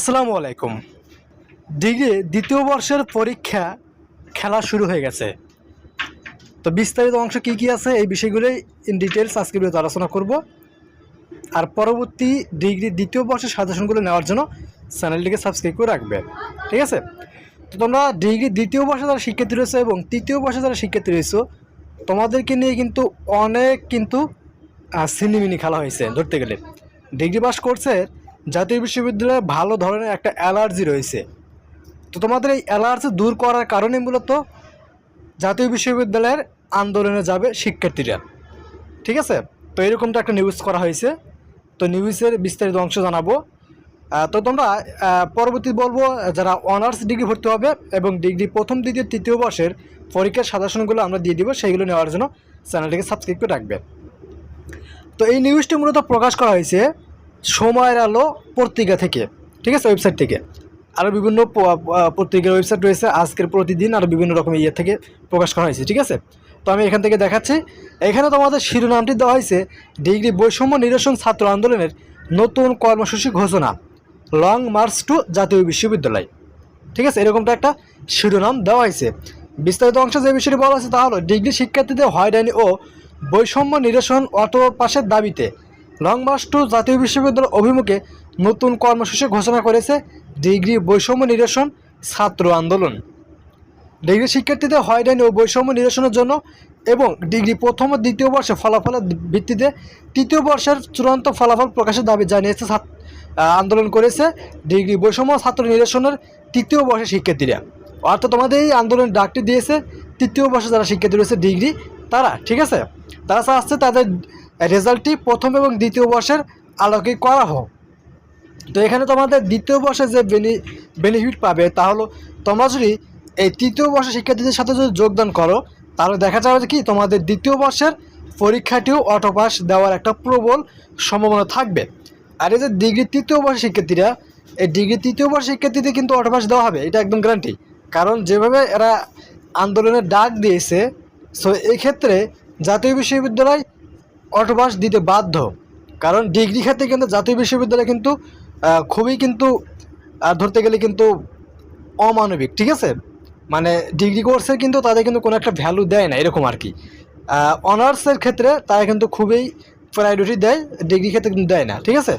আসসালামু আলাইকুম। ডিগ্রি দ্বিতীয় বর্ষের পরীক্ষা খেলা শুরু হয়ে গেছে। তো বিস্তারিত অংশ কী কী আছে এই বিষয়গুলোই ইন ডিটেলস আজকে ভিডিওতে আলোচনা করব। আর পরবর্তী ডিগ্রি দ্বিতীয় বর্ষের সাজেশনগুলো নেওয়ার জন্য চ্যানেলটিকে সাবস্ক্রাইব করে রাখবে। ঠিক আছে? তো তোমরা ডিগ্রি দ্বিতীয় বর্ষে যারা শিক্ষার্থী রয়েছে এবং তৃতীয় বর্ষে যারা শিক্ষার্থী রয়েছে, তোমাদেরকে নিয়ে কিন্তু অনেক কিন্তু সিনিমিনি খেলা হয়েছে ধরতে গেলে। ডিগ্রি পাস করছে জাতীয় বিশ্ববিদ্যালয়ে ভালো ধরনের একটা অ্যালার্জি রয়েছে। তো তোমাদের এই অ্যালার্জি দূর করার কারণে মূলত জাতীয় বিশ্ববিদ্যালয়ের আন্দোলনে যাবে শিক্ষার্থীরা। ঠিক আছে? তো এরকমটা একটা নিউজ করা হয়েছে। তো নিউজের বিস্তারিত অংশ জানাব। তো তোমরা পরবর্তী বলব, যারা অনার্স ডিগ্রি ভর্তি হবে এবং ডিগ্রি প্রথম, দ্বিতীয়, তৃতীয় বর্ষের পরীক্ষার সাজেশনগুলো আমরা দিয়ে দিব সেইগুলো নেওয়ার জন্য চ্যানেলটিকে সাবস্ক্রাইব করে রাখবে। তো এই নিউজটি মূলত প্রকাশ করা হয়েছে সময়ের আলো পত্রিকা থেকে, ঠিক আছে ওয়েবসাইট থেকে। আরও বিভিন্ন পত্রিকার ওয়েবসাইট রয়েছে, আজকের প্রতিদিন আরও বিভিন্ন রকম ইয়ে থেকে প্রকাশ করা হয়েছে, ঠিক আছে? তো আমি এখান থেকে দেখাচ্ছি, এখানে তোমাদের শিরোনামটি দেওয়া হয়েছে, ডিগ্রি বৈষম্য নিরসন ছাত্র আন্দোলনের নতুন কর্মসূচি ঘোষণা, লং মার্চ টু জাতীয় বিশ্ববিদ্যালয়, ঠিক আছে? এরকমটা একটা শিরোনাম দেওয়া হয়েছে। বিস্তারিত অংশে যে বিষয়টি বলা আছে তা হলো, ডিগ্রি শিক্ষার্থীদের হয়রানি ও বৈষম্য নিরসন অটো পাশের দাবিতে লং টু জাতীয় বিশ্ববিদ্যালয় অভিমুখে নতুন কর্মসূচি ঘোষণা করেছে ডিগ্রি বৈষম্য নিরসন ছাত্র আন্দোলন। ডিগ্রি শিক্ষার্থীদের হয়রানি ও বৈষম্য নিরসনের জন্য এবং ডিগ্রি প্রথম ও দ্বিতীয় বর্ষে ফলাফলের ভিত্তিতে তৃতীয় বর্ষের চূড়ান্ত ফলাফল প্রকাশের দাবি জানিয়েছে আন্দোলন করেছে ডিগ্রি বৈষম্য ছাত্র নিরসনের তৃতীয় বর্ষের শিক্ষার্থীরা। অর্থাৎ তোমাদের এই আন্দোলনের ডাকটি দিয়েছে তৃতীয় বর্ষে যারা শিক্ষার্থী রয়েছে ডিগ্রি, তারা, ঠিক আছে? তারা চাচ্ছে তাদের রেজাল্টটি প্রথম এবং দ্বিতীয় বর্ষের আলোকে করা হোক। তো এখানে তোমাদের দ্বিতীয় বর্ষে যে বেনি বেনিফিট পাবে তা হলো, তোমরা যদি এই তৃতীয় বর্ষের শিক্ষার্থীদের সাথে যদি যোগদান করো, তাহলে দেখা যাবে কি, তোমাদের দ্বিতীয় বর্ষের পরীক্ষাটিও অটো পাস দেওয়ার একটা প্রবল সম্ভাবনা থাকবে। আর এই যে ডিগ্রি তৃতীয় বর্ষের শিক্ষার্থীরা, এই ডিগ্রি তৃতীয় বর্ষের শিক্ষার্থীদের কিন্তু অটো পাস দেওয়া হবে, এটা একদম গ্যারান্টি কারণ যেভাবে এরা আন্দোলনের ডাক দিয়েছে সো এই ক্ষেত্রে জাতীয় বিশ্ববিদ্যালয় অটোপাস দিতে বাধ্য। কারণ ডিগ্রি ক্ষেত্রে কিন্তু জাতীয় বিশ্ববিদ্যালয় কিন্তু খুবই কিন্তু ধরতে গেলে কিন্তু অমানবিক, ঠিক আছে? মানে ডিগ্রি কোর্সের কিন্তু তাদের কিন্তু কোনো একটা ভ্যালু দেয় না, এরকম আর কি। অনার্সের ক্ষেত্রে তারা কিন্তু খুবই প্রায়োরিটি দেয়, ডিগ্রি ক্ষেত্রে কিন্তু দেয় না, ঠিক আছে?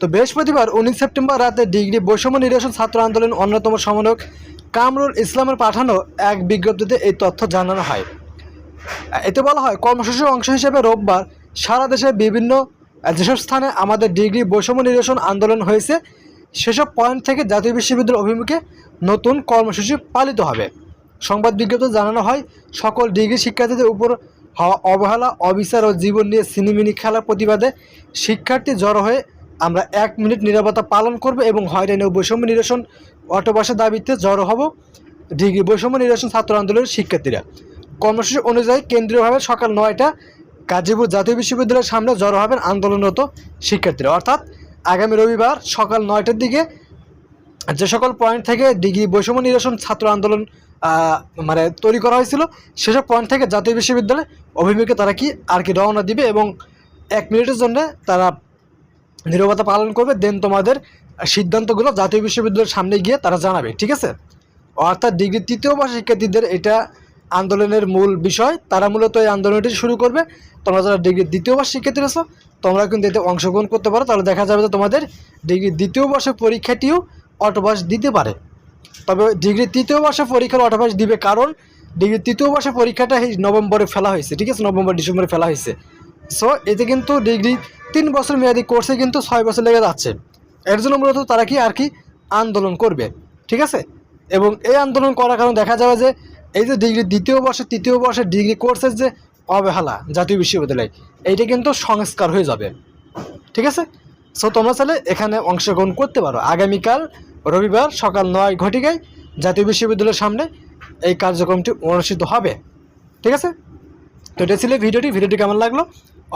তো বৃহস্পতিবার, উনিশ সেপ্টেম্বর রাতে ডিগ্রি বৈষম্য নিরসন ছাত্র আন্দোলন অন্যতম সমন্বয়ক কামরুল ইসলামের পাঠানো এক বিজ্ঞপ্তিতে এই তথ্য জানানো হয়। এতে বলা হয়, কর্মসূচির অংশ হিসেবে রোববার সারা দেশে বিভিন্ন যেসব স্থানে আমাদের ডিগ্রি বৈষম্য নিরসন আন্দোলন হয়েছে, সেসব পয়েন্ট থেকে জাতীয় বিশ্ববিদ্যালয় অভিমুখে নতুন কর্মসূচি পালিত হবে। সংবাদ বিজ্ঞপ্তি জানানো হয়, সকল ডিগ্রি শিক্ষার্থীদের উপর হওয়া অবহেলা, অবিচার ও জীবন নিয়ে সিনিমিনি খেলার প্রতিবাদে শিক্ষার্থী জড়ো হয়ে আমরা এক মিনিট নিরাপত্তা পালন করব এবং হয়রানি ও বৈষম্য নিরসন অটোবাসের দাবিতে জড়ো হব ডিগ্রি বৈষম্য নিরসন ছাত্র আন্দোলনের শিক্ষার্থীরা। কর্মসূচি অনুযায়ী কেন্দ্রীয়ভাবে সকাল নয়টা গাজীপুর জাতীয় বিশ্ববিদ্যালয়ের সামনে জড়ো হবেন আন্দোলনরত শিক্ষার্থীরা। অর্থাৎ আগামী রবিবার সকাল নয়টার দিকে যে সকল পয়েন্ট থেকে ডিগ্রি বৈষম্য নিরসন ছাত্র আন্দোলন মানে তৈরি করা হয়েছিল, সেসব পয়েন্ট থেকে জাতীয় বিশ্ববিদ্যালয় অভিমুখে তারা কি আর কি রওনা দিবে এবং এক মিনিটের জন্য তারা নীরবতা পালন করবে দেন তোমাদের সিদ্ধান্তগুলো জাতীয় বিশ্ববিদ্যালয়ের সামনে গিয়ে তারা জানাবে, ঠিক আছে? অর্থাৎ ডিগ্রি তৃতীয় বর্ষের শিক্ষার্থীদের এটা আন্দোলনের মূল বিষয়, তারা মূলত এই আন্দোলনটি শুরু করবে। তোমরা যারা ডিগ্রি দ্বিতীয় বর্ষ শিক্ষার্থী রয়েছো তোমরা কিন্তু এতে অংশগ্রহণ করতে পারো। তাহলে দেখা যাবে যে তোমাদের ডিগ্রি দ্বিতীয় বর্ষের পরীক্ষাটিও অটোপাস দিতে পারে। তবে ডিগ্রি তৃতীয় বর্ষের পরীক্ষার অটোপাস দিবে কারণ, ডিগ্রি তৃতীয় বর্ষের পরীক্ষাটা এই নভেম্বরে ফেলা হয়েছে, ঠিক আছে? নভেম্বর, ডিসেম্বরে ফেলা হয়েছে। সো এতে কিন্তু ডিগ্রি তিন বছর মেয়াদি কোর্সে কিন্তু ছয় বছর লেগে যাচ্ছে। এর জন্য মূলত তারা কি আর কি আন্দোলন করবে, ঠিক আছে? এবং এই আন্দোলন করার কারণে দেখা যাবে যে এই যে ডিগ্রি দ্বিতীয় বর্ষে, তৃতীয় বর্ষের ডিগ্রি কোর্সের যে অবহেলা জাতীয় বিশ্ববিদ্যালয়, এইটা কিন্তু সংস্কার হয়ে যাবে। ঠিক আছে? সো তোমরা চাইলে এখানে অংশগ্রহণ করতে পারো। আগামীকাল রবিবার সকাল নয় ঘটিকায় জাতীয় বিশ্ববিদ্যালয়ের সামনে এই কার্যক্রমটি অনুষ্ঠিত হবে। ঠিক আছে? তো এটা ছিল ভিডিওটি। ভিডিওটি কেমন লাগল?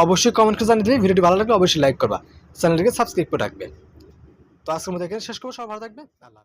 অবশ্যই কমেন্ট করে জানিয়ে দিবে। ভিডিওটি ভালো লাগলে অবশ্যই লাইক করবা। চ্যানেলটিকে সাবস্ক্রাইব করে রাখবে। তো আজকের মধ্যে এখানে শেষ করব। সব ভালো থাকবে আল্লাহ।